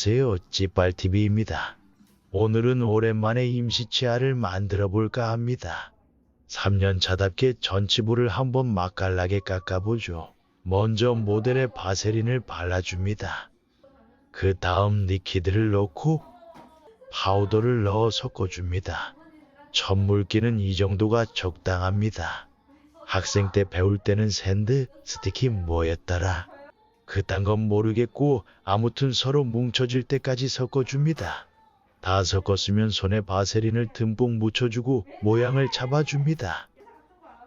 안녕하세요. 찌빨TV입니다. 오늘은 오랜만에 임시치아를 만들어 볼까 합니다. 3년 차답게 전치부를 한번 맛깔나게 깎아보죠. 먼저 모델에 바세린을 발라줍니다. 그 다음 리퀴드를 넣고 파우더를 넣어 섞어줍니다. 첫 물기는 이 정도가 적당합니다. 학생 때 배울 때는 샌드, 스티키 뭐였더라. 그딴 건 모르겠고 아무튼 서로 뭉쳐질 때까지 섞어줍니다. 다 섞었으면 손에 바세린을 듬뿍 묻혀주고 모양을 잡아줍니다.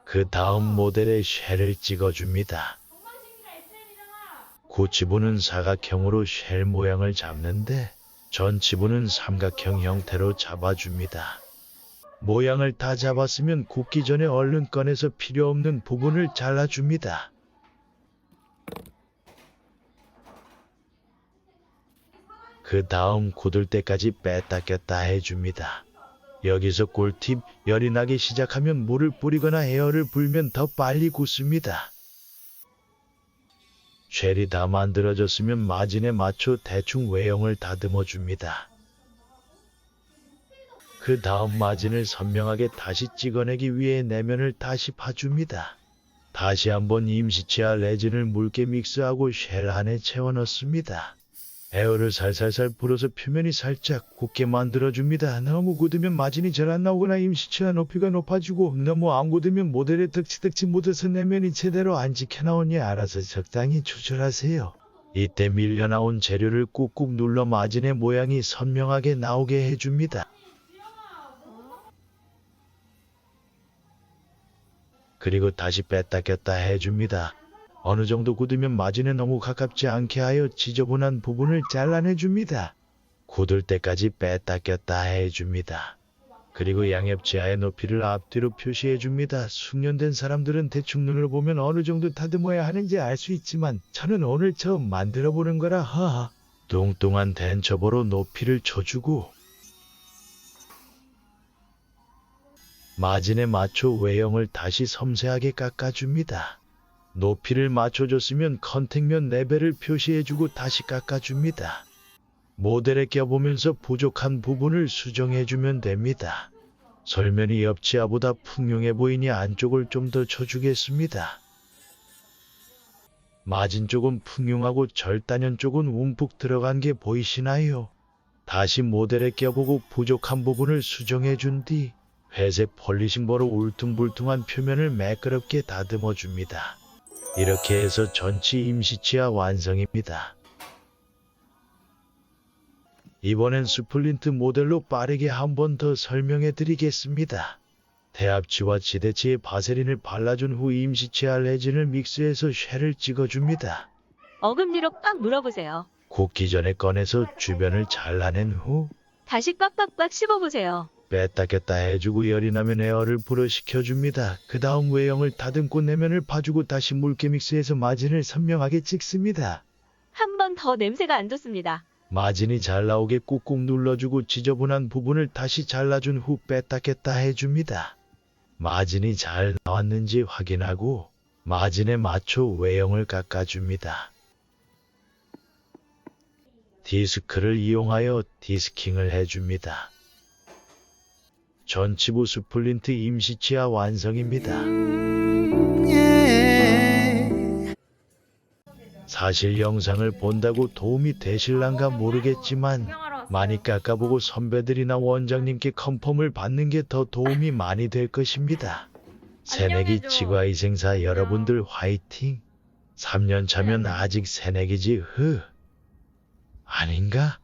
그 다음 모델에 쉘을 찍어줍니다. 구치부는 사각형으로 쉘 모양을 잡는데 전치부는 삼각형 형태로 잡아줍니다. 모양을 다 잡았으면 굽기 전에 얼른 꺼내서 필요 없는 부분을 잘라줍니다. 그 다음 굳을 때까지 뺐다 꼈다 해줍니다. 여기서 꿀팁, 열이 나기 시작하면 물을 뿌리거나 에어를 불면 더 빨리 굳습니다. 쉘이 다 만들어졌으면 마진에 맞춰 대충 외형을 다듬어 줍니다. 그 다음 마진을 선명하게 다시 찍어내기 위해 내면을 다시 파줍니다. 다시 한번 임시치아 레진을 묽게 믹스하고 쉘 안에 채워 넣습니다. 에어를 살살살 불어서 표면이 살짝 굳게 만들어줍니다. 너무 굳으면 마진이 잘 안 나오거나 임시치아 높이가 높아지고 너무 안 굳으면 모델에 득치득치 묻어서 내면이 제대로 안 지켜나오니 알아서 적당히 조절하세요. 이때 밀려나온 재료를 꾹꾹 눌러 마진의 모양이 선명하게 나오게 해줍니다. 그리고 다시 뺐다 꼈다 해줍니다. 어느 정도 굳으면 마진에 너무 가깝지 않게 하여 지저분한 부분을 잘라내줍니다. 굳을 때까지 뺐다 꼈다 해줍니다. 그리고 양옆지하의 높이를 앞뒤로 표시해줍니다. 숙련된 사람들은 대충 눈으로 보면 어느 정도 다듬어야 하는지 알 수 있지만 저는 오늘 처음 만들어보는 거라 하하. 뚱뚱한 덴처보로 높이를 쳐주고 마진에 맞춰 외형을 다시 섬세하게 깎아줍니다. 높이를 맞춰줬으면 컨택면 레벨을 표시해주고 다시 깎아줍니다. 모델에 껴보면서 부족한 부분을 수정해주면 됩니다. 설면이 옆치아보다 풍요해 보이니 안쪽을 좀 더 쳐주겠습니다. 마진 쪽은 풍용하고 절단연 쪽은 움푹 들어간 게 보이시나요? 다시 모델에 껴보고 부족한 부분을 수정해준 뒤 회색 폴리싱버로 울퉁불퉁한 표면을 매끄럽게 다듬어 줍니다. 이렇게 해서 전치 임시치아 완성입니다. 이번엔 스플린트 모델로 빠르게 한 번 더 설명해 드리겠습니다. 대합치와 지대치의 바세린을 발라준 후 임시치아 레진을 믹스해서 쉘을 찍어줍니다. 어금니로 꽉 물어보세요. 굽기 전에 꺼내서 주변을 잘라낸 후 다시 꽉꽉꽉 씹어보세요. 뺐다 꼈다 해주고 열이 나면 에어를 불어시켜줍니다. 그 다음 외형을 다듬고 내면을 파주고 다시 물게 믹스해서 마진을 선명하게 찍습니다. 한 번 더 냄새가 안 좋습니다. 마진이 잘 나오게 꾹꾹 눌러주고 지저분한 부분을 다시 잘라준 후 뺐다 꼈다 해줍니다. 마진이 잘 나왔는지 확인하고 마진에 맞춰 외형을 깎아줍니다. 디스크를 이용하여 디스킹을 해줍니다. 전치부 스플린트 임시치아 완성입니다. 사실 영상을 본다고 도움이 되실란가 모르겠지만 많이 깎아보고 선배들이나 원장님께 컨펌을 받는 게 더 도움이 많이 될 것입니다. 새내기 치과의생사 여러분들 화이팅! 3년 차면 아직 새내기지 흐 아닌가?